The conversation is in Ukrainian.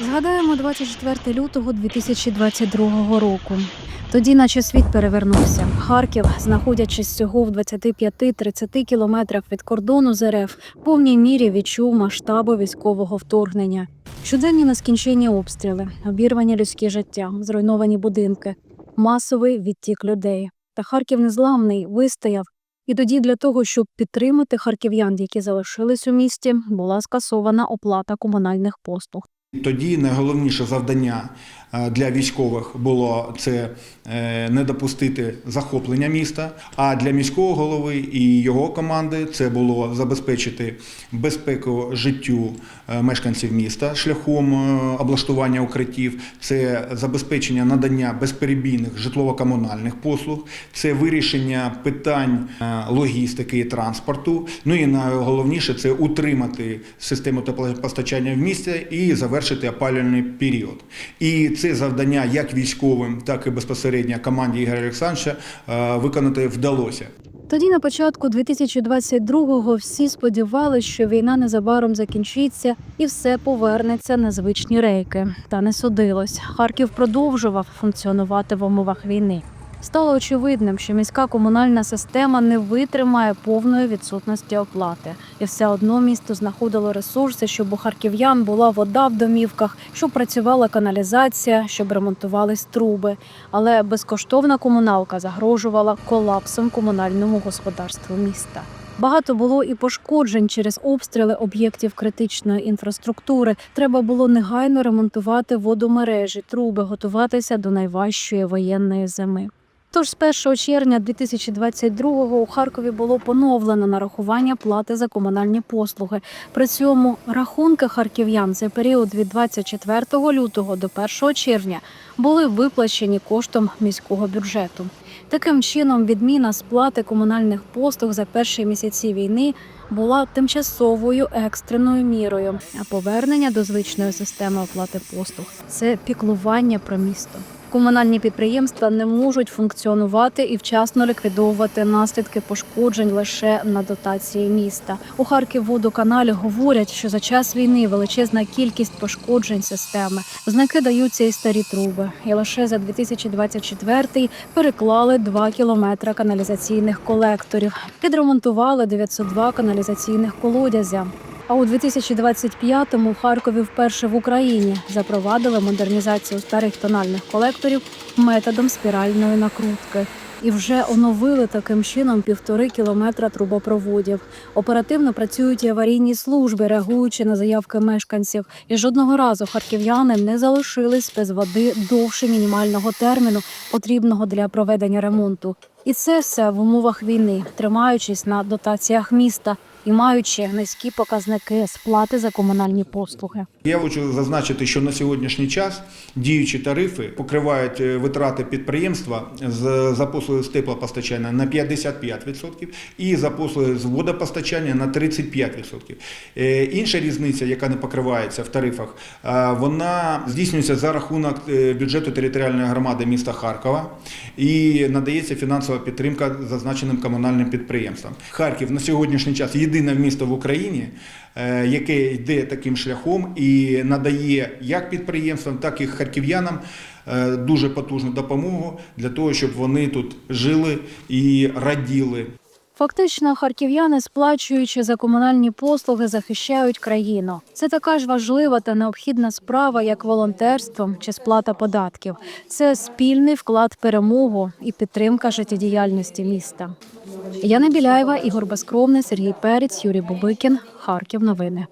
Згадаємо 24 лютого 2022 року. Тоді, наче світ перевернувся. Харків, знаходячись всього в 25-30 кілометрах від кордону з РФ, в повній мірі відчув масштаби військового вторгнення. Щоденні нескінченні обстріли, обірвані людські життя, зруйновані будинки, масовий відтік людей. Та Харків незламний вистояв. І тоді для того, щоб підтримати харків'ян, які залишились у місті, була скасована оплата комунальних послуг. Тоді найголовніше завдання е, для військових було це е, не допустити захоплення міста. А для міського голови і його команди це було забезпечити безпеку життю е, мешканців міста шляхом облаштування укриттів, це забезпечення надання безперебійних житлово-комунальних послуг, це вирішення питань логістики і транспорту. Ну і найголовніше це утримати систему теплопостачання в місті і завершити опалювальний період. І це завдання як військовим, так і безпосередньо команді Ігоря Олександровича е, виконати вдалося. Тоді, на початку 2022-го, всі сподівалися, що війна незабаром закінчиться і все повернеться на звичні рейки. Та не судилось. Харків продовжував функціонувати в умовах війни. Стало очевидним, що міська комунальна система не витримає повної відсутності оплати, і все одно місто знаходило ресурси, щоб у харків'ян була вода в домівках, щоб працювала каналізація, щоб ремонтувались труби. Але безкоштовна комуналка загрожувала колапсом комунальному господарству міста. Багато було і пошкоджень через обстріли об'єктів критичної інфраструктури. Треба було негайно ремонтувати водомережі, труби, готуватися до найважчої воєнної зими. Тож з 1 червня 2022-го у Харкові було поновлено нарахування плати за комунальні послуги. При цьому рахунки харків'ян за період від 24 лютого до 1 червня були виплачені коштом міського бюджету. Таким чином, відміна сплати комунальних послуг за перші місяці війни була тимчасовою екстреною мірою, а повернення до звичної системи оплати послуг це піклування про місто. Комунальні підприємства не можуть функціонувати і вчасно ліквідовувати наслідки пошкоджень лише на дотації міста. У Харківводоканалі говорять, що за час війни величезна кількість пошкоджень системи. Знаки даються і старі труби. І лише за 2024 переклали 2 кілометри каналізаційних колекторів, підремонтували 902 каналізаційних колодязя. А у 2025-му в Харкові вперше в Україні запровадили модернізацію старих тональних колекторів методом спіральної накрутки. І вже оновили таким чином півтори кілометра трубопроводів. Оперативно працюють і аварійні служби, реагуючи на заявки мешканців. І жодного разу харків'яни не залишились без води довше мінімального терміну, потрібного для проведення ремонту. І це все в умовах війни, тримаючись на дотаціях міста і маючи низькі показники сплати за комунальні послуги. Я хочу зазначити, що на сьогоднішній час діючі тарифи покривають е, витрати підприємства з за послуги з теплопостачання на 55% і за послуги з водопостачання на 35%. Е, Інша різниця, яка не покривається в тарифах, вона здійснюється за рахунок е, бюджету територіальної громади міста Харкова і надається фінансова підтримка зазначеним комунальним підприємствам. Харків на сьогоднішній час єдине місто в Україні, е, яке йде таким шляхом і надає як підприємствам, так і харків'янам е, дуже потужну допомогу для того, щоб вони тут жили і раділи. Фактично, харків'яни, сплачуючи за комунальні послуги, захищають країну. Це така ж важлива та необхідна справа, як волонтерство чи сплата податків. Це спільний вклад перемогу і підтримка життєдіяльності міста. Яна Біляєва, Ігор Безкровний, Сергій Перець, Юрій Бубикін. Харків. Новини.